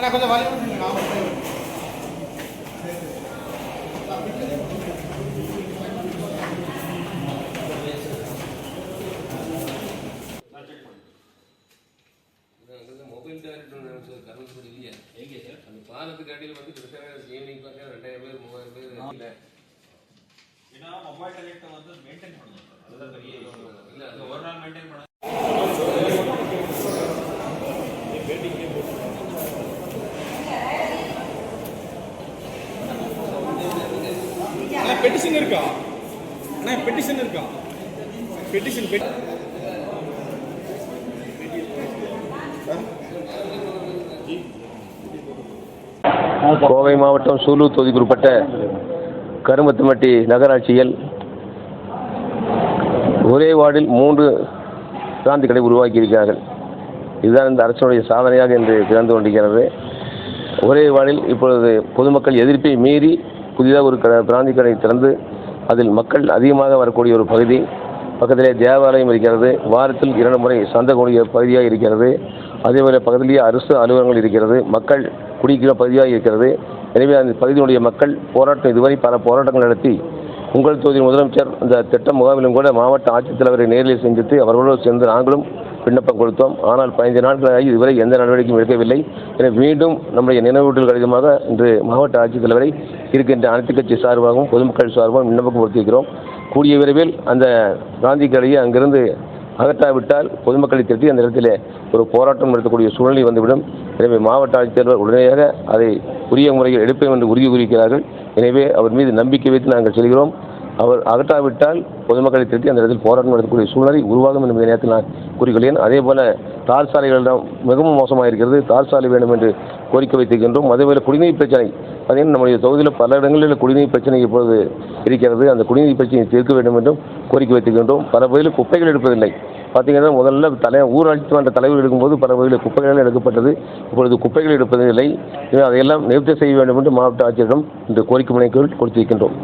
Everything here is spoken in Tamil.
ஆனால் கொஞ்சம் மொபைல் கரண்ட் இல்லையா. சார்? அந்த பாலத்துக்கு அடியில் வந்து கிட்டத்தட்ட ஈவினிங் பார்த்தா ரெண்டாயிரம் பேர் மூவாயிரம் பேர் இல்லை. ஏன்னா மொபைல் டாய்லெட்டை வந்து மெயின்டைன் பண்ணணும் சார். அதுதான் பெரிய. இல்லை அது ஒரு நாள் மெயின்டைன் பண்ண அண்ணா பெட்டிஷன் இருக்கா? அண்ணா பெட்டிஷன் இருக்கா? பெட்டிஷன் பெட்டி கோவை மாவட்டம் சூலூர் தொகுதிக்குட்பட்ட கருமத்துமட்டி நகராட்சியில் ஒரே வார்டில் மூன்று பிராந்தி கடை உருவாக்கியிருக்கிறார்கள். இதுதான் இந்த அரசனுடைய சாதனையாக இன்று திறந்து கொண்டிருக்கிறது. ஒரே வார்டில் இப்பொழுது பொதுமக்கள் எதிர்ப்பை மீறி புதிதாக ஒரு க- பிராந்தி கடை திறந்து அதில் மக்கள் அதிகமாக வரக்கூடிய ஒரு பகுதி. பக்கத்திலே தேவாலயம் இருக்கிறது. வாரத்தில் இரண்டு முறை சந்தக்கூடிய பகுதியாக இருக்கிறது. அதேபோல பக்கத்திலேயே அரசு அலுவலகங்கள் இருக்கிறது. மக்கள் குடிக்கிற பகுதியாக இருக்கிறது. எனவே அந்த பகுதியினுடைய மக்கள் போராட்டம் இதுவரை பல போராட்டங்கள் நடத்தி உங்கள் தொகுதி முதலமைச்சர் இந்த திட்ட முகாமிலும் கூட மாவட்ட ஆட்சித்தலைவரை நேரில் சந்தித்து அவர்களோடு சேர்ந்து நாங்களும் விண்ணப்பம் கொடுத்தோம். ஆனால் பதினைந்து நாட்களாகி இதுவரை எந்த நடவடிக்கையும் எடுக்கவில்லை. எனவே மீண்டும் நம்முடைய நினைவூட்டல் கடிதமாக இன்று மாவட்ட ஆட்சித்தலைவரை இருக்கின்ற அனைத்து கட்சி சார்பாகவும் பொதுமக்கள் சார்பாகவும் விண்ணப்பம் கொடுத்திருக்கிறோம் கூடிய விரைவில் அந்த காந்தி கலையை அங்கிருந்து அகற்றாவிட்டால் பொதுமக்களை திரட்டி அந்த இடத்திலே ஒரு போராட்டம் நடத்தக்கூடிய சூழ்நிலை வந்துவிடும். எனவே மாவட்ட ஆட்சித்தலைவர் உடனடியாக அதை உரிய முறையில் எடுப்பேன் என்று உறுதி கூறியிருக்கிறார்கள். எனவே அவர் மீது நம்பிக்கை வைத்து நாங்கள் செல்கிறோம். அவர் அகற்றாவிட்டால் பொதுமக்களை திரட்டி அந்த இடத்தில் போராட்டம் நடத்தக்கூடிய சூழ்நிலை உருவாகும் என்பதை நேரத்தில் நான் கூறிக்கொள்கிறேன். அதே போல தார் சாலைகளிடம் மிகவும் மோசமாக இருக்கிறது தார் சாலை வேண்டும் என்று கோரிக்கை வைத்திருக்கின்றோம். அதேபோல குடிநீர் பிரச்சனை பார்த்தீங்கன்னா நம்முடைய தொகுதியில் பல இடங்களில் குடிநீர் பிரச்சனை இப்பொழுது இருக்கிறது. அந்த குடிநீர் பிரச்சனையை தீர்க்க வேண்டும் என்றும் கோரிக்கை வைத்திருக்கின்றோம். பல பகுதியில் குப்பைகள் எடுப்பதில்லை. பார்த்தீங்கன்னா முதல்ல தலை ஊராட்சி மன்ற தலைவர் எடுக்கும்போது பல பகுதியில் குப்பைகள் எடுக்கப்பட்டது. இப்பொழுது குப்பைகள் எடுப்பதில்லை. அதையெல்லாம் நிறுத்தி செய்ய வேண்டும் என்று மாவட்ட ஆட்சியரிடம் இந்த கோரிக்கை முனைக்குள் கொடுத்திருக்கின்றோம்.